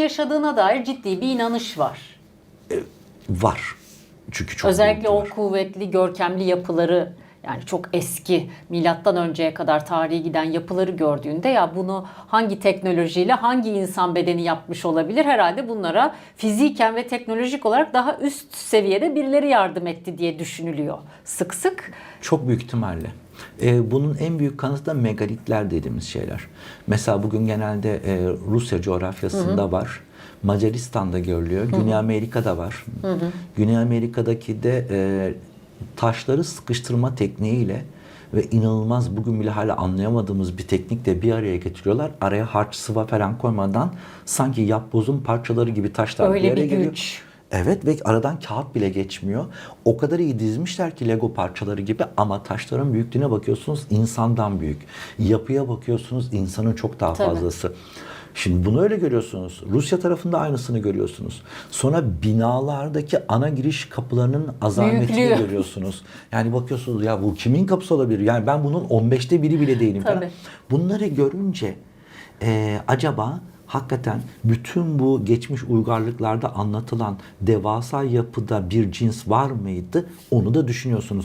yaşadığına dair ciddi bir inanış var. Var. Çünkü çok Özellikle o var. kuvvetli, görkemli yapıları yani çok eski milattan önceye kadar tarihi giden yapıları gördüğünde ya bunu hangi teknolojiyle hangi insan bedeni yapmış olabilir? Herhalde bunlara fiziken ve teknolojik olarak daha üst seviyede birileri yardım etti diye düşünülüyor sık sık. Çok büyük ihtimalle. Ee, bunun en büyük kanıtı da megalitler dediğimiz şeyler. Mesela bugün genelde e, Rusya coğrafyasında var. Macaristan'da görülüyor. Güney Amerika'da var. Güney Amerika'daki de e, taşları sıkıştırma tekniğiyle ve inanılmaz bugün bile hala anlayamadığımız bir teknikle bir araya getiriyorlar. Araya harç sıva falan koymadan sanki yapbozun parçaları gibi taşlar Öyle bir araya bir geliyor. güç. Evet ve aradan kağıt bile geçmiyor. O kadar iyi dizmişler ki Lego parçaları gibi ama taşların büyüklüğüne bakıyorsunuz insandan büyük. Yapıya bakıyorsunuz insanın çok daha Tabii. fazlası. Şimdi bunu öyle görüyorsunuz. Rusya tarafında aynısını görüyorsunuz. Sonra binalardaki ana giriş kapılarının azametini Büyüklüğü. görüyorsunuz. Yani bakıyorsunuz ya bu kimin kapısı olabilir? Yani ben bunun 15'te biri bile değilim falan. Tabii. Bunları görünce e, acaba hakikaten bütün bu geçmiş uygarlıklarda anlatılan devasa yapıda bir cins var mıydı? Onu da düşünüyorsunuz.